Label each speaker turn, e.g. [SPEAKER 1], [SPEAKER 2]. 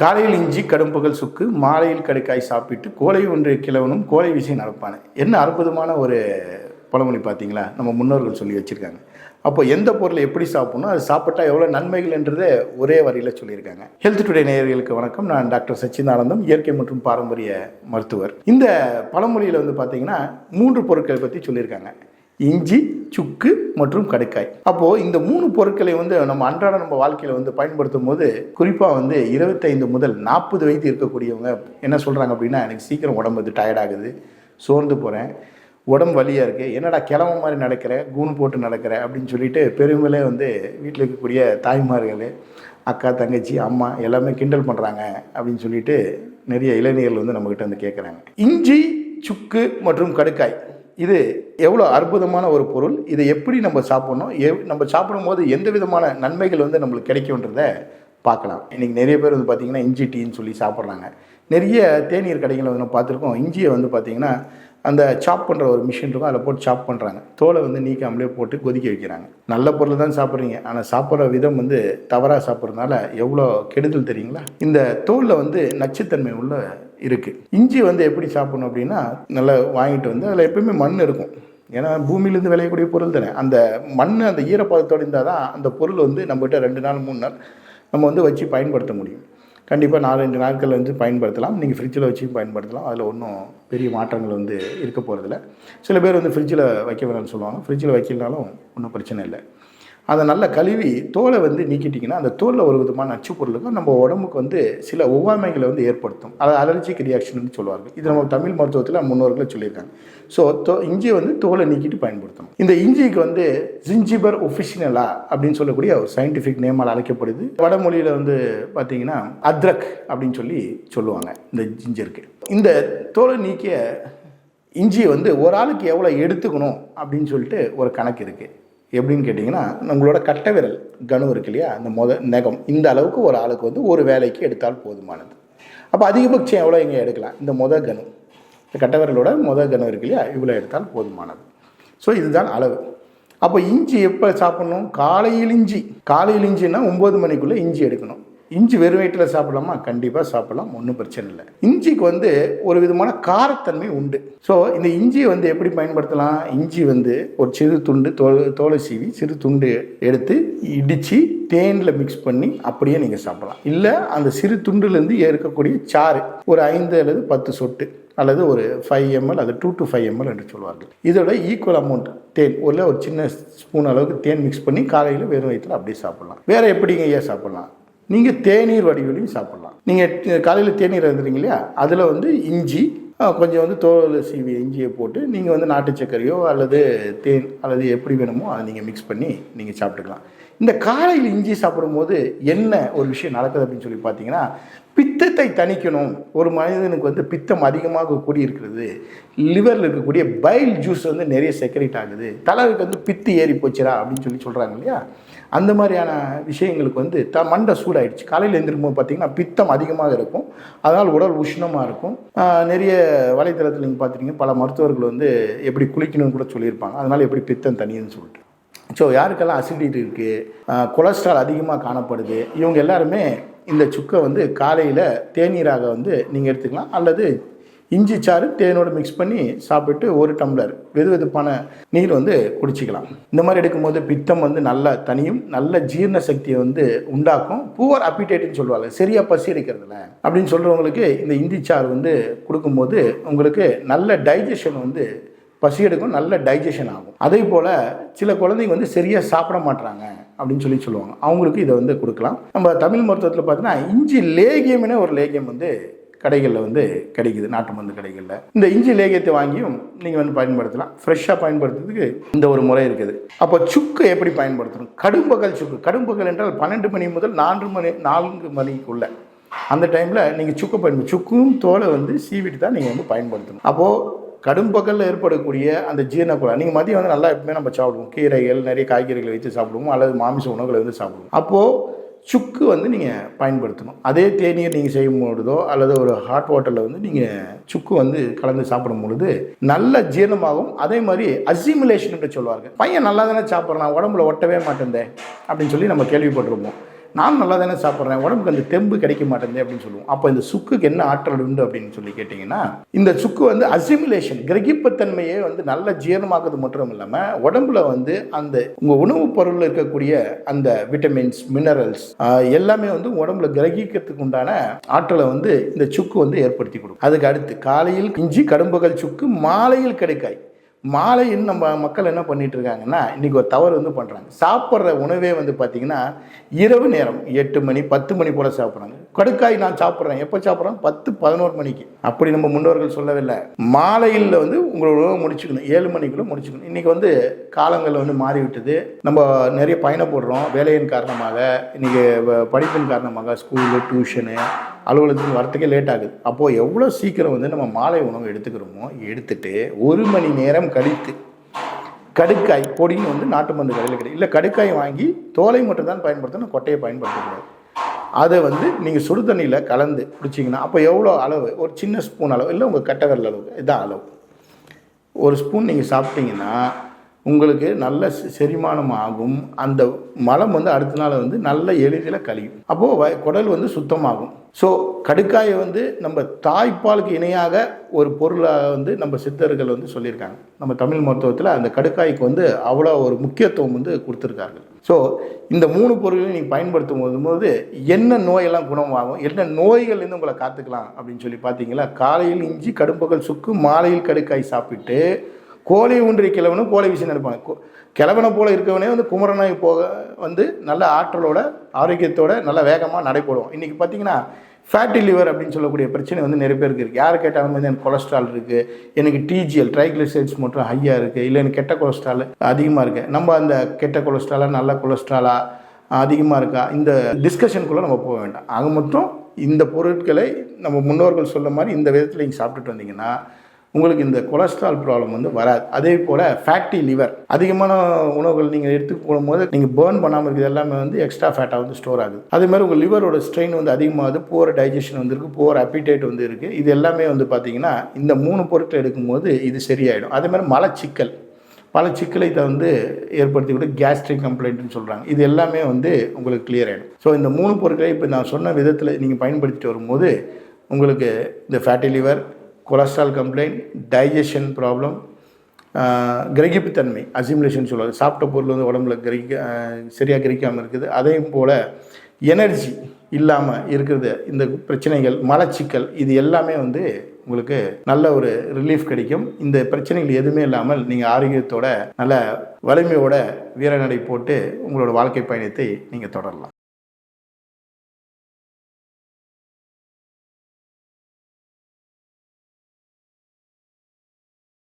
[SPEAKER 1] காலையில் இஞ்சி கடும்புகள் சுக்கு மாலையில் கடுக்காய் சாப்பிட்டு கோலை ஒன்று கிழவனும் கோலை விஷயம் நடப்பானே. என்ன அற்புதமான ஒரு பழமொழி பார்த்தீங்களா? நம்ம முன்னோர்கள் சொல்லி வச்சுருக்காங்க. அப்போ எந்த பொருளை எப்படி சாப்பிட்ணும் அது சாப்பிட்டா எவ்வளோ நன்மைகள்ன்றதை ஒரே வரியில் சொல்லியிருக்காங்க. ஹெல்த் டுடே நேயர்களுக்கு வணக்கம். நான் டாக்டர் சச்சிதானந்தம் இயற்கை மற்றும் பாரம்பரிய மருத்துவர். இந்த பழமொழியில் வந்து பார்த்தீங்கன்னா மூன்று பொருட்களை பற்றி சொல்லியிருக்காங்க. இஞ்சி சுக்கு மற்றும் கடுக்காய். அப்போது இந்த மூணு பொருட்களை வந்து நம்ம அன்றாட நம்ம வாழ்க்கையில் வந்து பயன்படுத்தும் போது குறிப்பாக வந்து இருபத்தைந்து முதல் நாற்பது வயது இருக்கக்கூடியவங்க என்ன சொல்கிறாங்க அப்படின்னா எனக்கு சீக்கிரம் உடம்பு வந்து டயர்டாகுது ஆகுது சோர்ந்து போகிறேன் உடம்பு வலியாக இருக்குது என்னடா கிளம்ப மாதிரி நடக்கிற கூணு போட்டு நடக்கிற அப்படின்னு சொல்லிட்டு பெருமையிலே வந்து வீட்டில் இருக்கக்கூடிய தாய்மார்கள் அக்கா தங்கச்சி அம்மா எல்லாமே கிண்டல் பண்ணுறாங்க அப்படின்னு சொல்லிட்டு நிறைய இளைஞர்கள் வந்து நம்மக்கிட்ட வந்து கேட்குறாங்க இஞ்சி சுக்கு மற்றும் கடுக்காய். இது எவ்வளோ அற்புதமான ஒரு பொருள்? இதை எப்படி நம்ம சாப்பிட்ணும்? எவ் நம்ம சாப்பிடும்போது எந்த விதமான நன்மைகள் வந்து நம்மளுக்கு கிடைக்கும்ன்றத பார்க்கலாம். இன்றைக்கி நிறைய பேர் வந்து பார்த்திங்கன்னா இஞ்சி டீன்னு சொல்லி சாப்பிட்றாங்க. நிறைய தேநீர் கடைகளை வந்து நம்ம பார்த்துருக்கோம். இஞ்சியை வந்து பார்த்திங்கன்னா அந்த சாப் பண்ணுற ஒரு மிஷின் இருக்கும் அதில் போட்டு சாப் பண்ணுறாங்க தோலை வந்து நீக்காமலே போட்டு கொதிக்க வைக்கிறாங்க. நல்ல பொருள் தான் சாப்பிட்றீங்க. ஆனால் சாப்பிட்ற விதம் வந்து தவறாக சாப்பிட்றதுனால எவ்வளோ கெடுதல் தெரியுங்களா? இந்த தோலில் வந்து நச்சுத்தன்மை உள்ள இருக்குது இஞ்சி வந்து எப்படி சாப்பிடணும் அப்படின்னா நல்லா வாங்கிட்டு வந்து அதில் எப்பவுமே மண் இருக்கும். ஏன்னா பூமியிலேருந்து விளையக்கூடிய பொருள் தானே. அந்த மண் அந்த ஈரப்பதத்தோடு இருந்தால் தான் அந்த பொருள் வந்து நம்மகிட்ட ரெண்டு நாள் மூணு நாள் நம்ம வந்து வச்சு பயன்படுத்த முடியும். கண்டிப்பாக நாலஞ்சு நாட்கள் வந்து பயன்படுத்தலாம். நீங்கள் ஃப்ரிட்ஜில் வச்சு பயன்படுத்தலாம். அதில் ஒன்றும் பெரிய மாற்றங்கள் வந்து இருக்க போகிறதில்ல சில பேர் வந்து ஃப்ரிட்ஜில் வைக்க வேணாம்னு சொல்லுவாங்க. ஃப்ரிட்ஜில் வைக்கலனாலும் ஒன்றும் பிரச்சனை இல்லை. அதை நல்லா கழுவி தோலை வந்து நீக்கிட்டிங்கன்னா அந்த தோலில் ஒரு விதமான நச்சு பொருளுக்கும் நம்ம உடம்புக்கு வந்து சில ஒவ்வாமைகளை வந்து ஏற்படுத்தும். அதை அலர்ஜிக் ரியாக்ஷன் சொல்லுவாங்க இது நம்ம தமிழ் மருத்துவத்தில் முன்னோர்களை சொல்லியிருக்காங்க. ஸோ தோ இஞ்சியை வந்து தோலை நீக்கிட்டு பயன்படுத்தணும். இந்த இஞ்சிக்கு வந்து ஜிஞ்சிபர் ஒஃபிஷினலா அப்படின்னு சொல்லக்கூடிய ஒரு சயின்டிஃபிக் நேமால் அழைக்கப்படுது. வடமொழியில் வந்து பார்த்தீங்கன்னா அத்ரக் அப்படின்னு சொல்லி சொல்லுவாங்க. இந்த ஜிஞ்சருக்கு இந்த தோலை நீக்கிய இஞ்சியை வந்து ஒரு ஆளுக்கு எவ்வளோ எடுத்துக்கணும் அப்படின்னு சொல்லிட்டு ஒரு கணக்கு இருக்குது எப்படின்னு கேட்டிங்கன்னா நம்மளோட கட்டை விரல் கனு இருக்கு இல்லையா? அந்த முத நகம். இந்த அளவுக்கு ஒரு ஆளுக்கு வந்து ஒரு வேலைக்கு எடுத்தால் போதுமானது. அப்போ அதிகபட்சம் எவ்வளோ இங்கே எடுக்கலாம்? இந்த முத கனு. இந்த கட்டை விரலோட முத கனு இருக்கு இல்லையா? இவ்வளோ எடுத்தால் போதுமானது. ஸோ இதுதான் அளவு. அப்போ இஞ்சி எப்போ சாப்பிட்ணும்? காலையில் இஞ்சி. காலையில் இஞ்சின்னா ஒம்பது மணிக்குள்ளே இஞ்சி எடுக்கணும். இஞ்சி வெறும் வயிற்றில் சாப்பிடலாமா? கண்டிப்பாக சாப்பிடலாம். ஒன்றும் பிரச்சனை இல்லை. இஞ்சிக்கு வந்து ஒரு விதமான காரத்தன்மை உண்டு. ஸோ இந்த இஞ்சியை வந்து எப்படி பயன்படுத்தலாம்? இஞ்சி வந்து ஒரு சிறு துண்டு தோல் தோலை சீவி சிறு துண்டு எடுத்து இடித்து தேனில் மிக்ஸ் பண்ணி அப்படியே நீங்கள் சாப்பிடலாம். இல்லை அந்த சிறு துண்டுலேருந்து இருக்கக்கூடிய சாறு ஒரு ஐந்து அல்லது பத்து சொட்டு அல்லது ஒரு ஃபைவ் எம்எல் அது டூ டு ஃபைவ் எம்எல் என்று சொல்வார்கள். இதோட ஈக்குவல் அமௌண்ட் தேன் ஒரு ஒரு சின்ன ஸ்பூன் அளவுக்கு தேன் மிக்ஸ் பண்ணி காலையில் வெறும் வயிற்றில் அப்படியே சாப்பிடலாம். வேறு எப்படிங்க ஐயா சாப்பிடலாம்? நீங்கள் தேநீர் வடிவிலையும் சாப்பிட்லாம். நீங்கள் காலையில் தேநீர் இருந்துறீங்க இல்லையா? அதில் வந்து இஞ்சி கொஞ்சம் வந்து தோல் சீவி இஞ்சியை போட்டு நீங்கள் வந்து நாட்டு சர்க்கரையோ அல்லது தேன் அல்லது எப்படி வேணுமோ அதை நீங்கள் மிக்ஸ் பண்ணி நீங்கள் சாப்பிட்டுக்கலாம். இந்த காலையில் இஞ்சி சாப்பிடும்போது என்ன ஒரு விஷயம் நடக்குது அப்படின்னு சொல்லி பார்த்தீங்கன்னா பித்தத்தை தணிக்கணும். ஒரு மனிதனுக்கு வந்து பித்தம் அதிகமாக கூடியிருக்கிறது. லிவரில் இருக்கக்கூடிய பைல் ஜூஸ் வந்து நிறைய செக்ரேட் ஆகுது. தலைவருக்கு வந்து பித்து ஏறி போச்சுரா அப்படின்னு சொல்லி சொல்கிறாங்க இல்லையா? அந்த மாதிரியான விஷயங்களுக்கு வந்து த மண்டை சூடாயிடுச்சு. காலையில் எழுந்திருக்கும்போது பார்த்தீங்கன்னா பித்தம் அதிகமாக இருக்கும். அதனால் உடல் உஷ்ணமாக இருக்கும். நிறைய வலைத்தளத்தில் நீங்கள் பார்த்துட்டீங்க பல மருத்துவர்கள் வந்து எப்படி குளிக்கணும்னு கூட சொல்லியிருப்பாங்க. அதனால் எப்படி பித்தம் தனியுன்னு சொல்லிட்டு. ஸோ யாருக்கெல்லாம் அசிடிட்டி இருக்குது கொலஸ்ட்ரால் அதிகமாக காணப்படுது இவங்க எல்லாருமே இந்த சுக்கை வந்து காலையில் தேநீராக வந்து நீங்கள் எடுத்துக்கலாம். அல்லது இஞ்சி சாறு தேனோடு மிக்ஸ் பண்ணி சாப்பிட்டு ஒரு டம்ளர் வெது வெதுப்பான நீர் வந்து குடிச்சிக்கலாம். இந்த மாதிரி எடுக்கும்போது பித்தம் வந்து நல்லா தனியும் நல்ல ஜீரண சக்தியை வந்து உண்டாக்கும். பூவர் அப்பிடேட்னு சொல்லுவாங்க. சரியாக பசி எடுக்கிறதுல. அப்படின்னு சொல்கிறவங்களுக்கு இந்த இஞ்சி சாறு வந்து கொடுக்கும்போது உங்களுக்கு நல்ல டைஜஷன் வந்து பசி எடுக்கும் நல்ல டைஜஷன் ஆகும். அதே போல் சில குழந்தைங்க வந்து சரியாக சாப்பிட மாட்டுறாங்க அப்படின்னு சொல்லி சொல்லுவாங்க. அவங்களுக்கு இதை வந்து கொடுக்கலாம். நம்ம தமிழ் மருத்துவத்தில் பார்த்தீங்கன்னா இஞ்சி லேகியம்னே ஒரு லேகியம் வந்து கடைகளில் வந்து கிடைக்குது நாட்டு மருந்து கடைகளில். இந்த இஞ்சி லேகியத்தை வாங்கியும் நீங்கள் வந்து பயன்படுத்தலாம். ஃப்ரெஷ்ஷாக பயன்படுத்துறதுக்கு இந்த ஒரு முறை இருக்குது. அப்போ சுக்கு எப்படி பயன்படுத்தணும்? கடும்பகல் சுக்கு. கடும்பகல் என்றால் பன்னெண்டு மணி முதல் நான்கு மணி நான்கு மணிக்குள்ள. அந்த டைமில் நீங்கள் சுக்கு பயன்படுத்த சுக்கும் தோலை வந்து சீவிட்டு தான் நீங்கள் வந்து பயன்படுத்தணும். அப்போது கடும்பகலில் ஏற்படக்கூடிய அந்த ஜீரணக்குழாய் நீங்கள் மதியம் வந்து நல்லா எப்பவுமே நம்ம சாப்பிடுவோம். கீரைகள் நிறைய காய்கறிகளை வச்சு சாப்பிடுவோம். அல்லது மாமிச உணவுகளை வந்து சாப்பிடுவோம். அப்போது சுக்கு வந்து நீங்கள் பயன்படுத்தணும். அதே தேநீர் நீங்கள் செய்யும் பொழுதோ அல்லது ஒரு ஹாட் வாட்டரில் வந்து நீங்கள் சுக்கு வந்து கலந்து சாப்பிடும் பொழுது நல்ல ஜீரணமாகும். அதே மாதிரி அசிமுலேஷன் என்று சொல்லுவார்கள் பையன் நல்லா தானே சாப்பிட்றான் உடம்புல ஒட்டவே மாட்டேந்தே அப்படின்னு சொல்லி நம்ம கேள்விப்பட்டிருப்போம். நான் நல்லா தானே சாப்பிட்றேன் உடம்புக்கு அந்த தெம்பு கிடைக்க மாட்டேங்குது அப்படின்னு சொல்லுவோம். அப்போ இந்த சுக்குக்கு என்ன ஆற்றல் உண்டு அப்படின்னு சொல்லி கேட்டிங்கன்னா இந்த சுக்கு வந்து அசிமுலேஷன் கிரகிப்புத்தன்மையை வந்து நல்ல ஜீரணமாக்குறது மட்டும் இல்லாமல் உடம்புல வந்து அந்த உங்கள் உணவுப் பொருளில் இருக்கக்கூடிய அந்த விட்டமின்ஸ் மினரல்ஸ் எல்லாமே வந்து உடம்புல கிரகிக்கிறதுக்கு உண்டான ஆற்றலை வந்து இந்த சுக்கு வந்து ஏற்படுத்தி கொடுக்கும். அதுக்கு அடுத்து காலையில் இஞ்சி கடும்புகள் சுக்கு மாலையில் கிடைக்காய் மாலையில் நம்ம மக்கள் என்ன பண்ணிட்டு இருக்காங்கன்னா இன்னைக்கு ஒரு தவறு வந்து பண்ணுறாங்க சாப்பிட்ற உணவே வந்து பார்த்தீங்கன்னா இரவு நேரம் எட்டு மணி பத்து மணி போல் சாப்பிட்றாங்க. கடுக்காய் நான் சாப்பிட்றேன். எப்போ சாப்பிட்றேன் பத்து பதினோரு மணிக்கு. அப்படி நம்ம முன்னோர்கள் சொல்லவில்லை. மாலையில் வந்து உங்களோட உணவு முடிச்சுக்கணும். ஏழு மணிக்குள்ளே முடிச்சுக்கணும். இன்றைக்கி வந்து காலங்கள் வந்து மாறிவிட்டது. நம்ம நிறைய பயணப்படுறோம் வேலையின் காரணமாக இன்றைக்கி படிப்பின் காரணமாக ஸ்கூலு டியூஷனு அலுவலகத்துக்கு வரத்துக்கே லேட் ஆகுது. அப்போது எவ்வளோ சீக்கிரம் வந்து நம்ம மாலை உணவு எடுத்துக்கிறோமோ எடுத்துட்டு ஒரு மணி நேரம் கழித்து கடுக்காய் பொடின்னு வந்து நாட்டு மருந்து கடையில் கிடையாது இல்லை கடுக்காய் வாங்கி தோலை மட்டும் தான் பயன்படுத்தணும் கொட்டையை பயன்படுத்தக்கூடாது. அதை வந்து நீங்கள் சுடு தண்ணியில் கலந்து குடிச்சிங்கன்னா அப்போ எவ்வளோ அளவு? ஒரு சின்ன ஸ்பூன் அளவு இல்லை உங்கள் கட்டை விரல் அளவு. இதான் அளவு. ஒரு ஸ்பூன் நீங்கள் சாப்பிட்டீங்கன்னா உங்களுக்கு நல்ல செரிமானம் ஆகும். அந்த மலம் வந்து அடுத்த நாள் வந்து நல்ல எளிதில் கழியும். அப்போது வ குடல் வந்து சுத்தமாகும். ஸோ கடுக்காயை வந்து நம்ம தாய்ப்பாலுக்கு இணையாக ஒரு பொருளாக வந்து நம்ம சித்தர்கள் வந்து சொல்லியிருக்காங்க. நம்ம தமிழ் மருத்துவத்தில் அந்த கடுக்காய்க்கு வந்து அவ்வளோ ஒரு முக்கியத்துவம் வந்து கொடுத்துருக்காங்க ஸோ இந்த மூணு பொருளையும் நீங்கள் பயன்படுத்தும் போது போது என்ன நோயெல்லாம் குணமாகும் என்ன நோய்கள்லேருந்து உங்களை காத்துக்கலாம் அப்படின்னு சொல்லி பார்த்தீங்களா? காலையில் இஞ்சி கடும்பகல் சுக்கு மாலையில் கடுக்காய் சாப்பிட்டு கோழி ஊன்றி கிழவனும் கோழி வீசி நடப்பாங்க கோ- கிழவனை போல இருக்கவனே வந்து குமரனாய் போக வந்து நல்ல ஆற்றலோட ஆரோக்கியத்தோட நல்ல வேகமாக நடைபோடுவோம் இன்றைக்கி பார்த்தீங்கன்னா ஃபேட்டி லிவர் அப்படின்னு சொல்லக்கூடிய பிரச்சனை வந்து நிறைய பேருக்கு இருக்குது யார் கேட்டாலும் வந்து எனக்கு கொலஸ்ட்ரால் இருக்குது எனக்கு டிஜிஎல் ட்ரைக்ளிசைட்ஸ் மட்டும் ஹையாக இருக்குது இல்லை எனக்கு கெட்ட கொலஸ்ட்ரால் அதிகமாக இருக்குது நம்ம அந்த கெட்ட கொலஸ்ட்ராலா நல்ல கொலஸ்ட்ராலா அதிகமாக இருக்கா? இந்த டிஸ்கஷனுக்குள்ளே நம்ம போக வேண்டாம். ஆக மொத்தம் இந்த பொருட்களை நம்ம முன்னோர்கள் சொல்ல மாதிரி இந்த விதத்தில் நீங்கள் சாப்பிட்டுட்டு வந்தீங்கன்னா உங்களுக்கு இந்த கொலஸ்ட்ரால் ப்ராப்ளம் வந்து வராது. அதே போல் ஃபேட்டி லிவர் அதிகமான உணவுகள் நீங்கள் எடுத்துக்க போகும்போது நீங்கள் பேர்ன் பண்ணாமல் இருக்கிறது எல்லாமே வந்து எக்ஸ்ட்ரா ஃபேட்டாக வந்து ஸ்டோர் ஆகுது. அதே மாதிரி உங்கள் லிவரோட ஸ்ட்ரெயின் வந்து அதிகமாகுது போர் டைஜஷன் வந்துருக்கு போர் அப்பிடைட் வந்து இருக்குது இது எல்லாமே வந்து பார்த்தீங்கன்னா இந்த மூணு பொருட்கள் எடுக்கும்போது இது சரியாயிடும். அதே மாதிரி மலச்சிக்கல். பல சிக்கலை இதை வந்து ஏற்படுத்தி கூட கேஸ்ட்ரிக் கம்ப்ளைண்ட்னு சொல்கிறாங்க இது எல்லாமே வந்து உங்களுக்கு கிளியர் ஆகிடும் ஸோ இந்த மூணு பொருட்களை இப்போ நான் சொன்ன விதத்தில் நீங்கள் பயன்படுத்திட்டு வரும்போது உங்களுக்கு இந்த fatty liver cholesterol complaint digestion problem கிரகிப்புத்தன்மை assimilation சொல்லுவாங்க. சாப்பிட்ட பொருள் வந்து உடம்புல கிரகிக்க சரியாக கிரகிக்காமல் இருக்குது. அதையும் போல் எனர்ஜி இல்லாமல் இருக்கிறது இந்த பிரச்சனைகள் மலச்சிக்கல் இது எல்லாமே வந்து உங்களுக்கு நல்ல ஒரு ரிலீஃப் கிடைக்கும். இந்த பிரச்சனைகள் எதுவுமே இல்லாமல் நீங்கள் ஆரோக்கியத்தோட நல்ல வலிமையோட வீரநடை போட்டு உங்களோட வாழ்க்கை பயணத்தை நீங்கள் தொடரலாம்.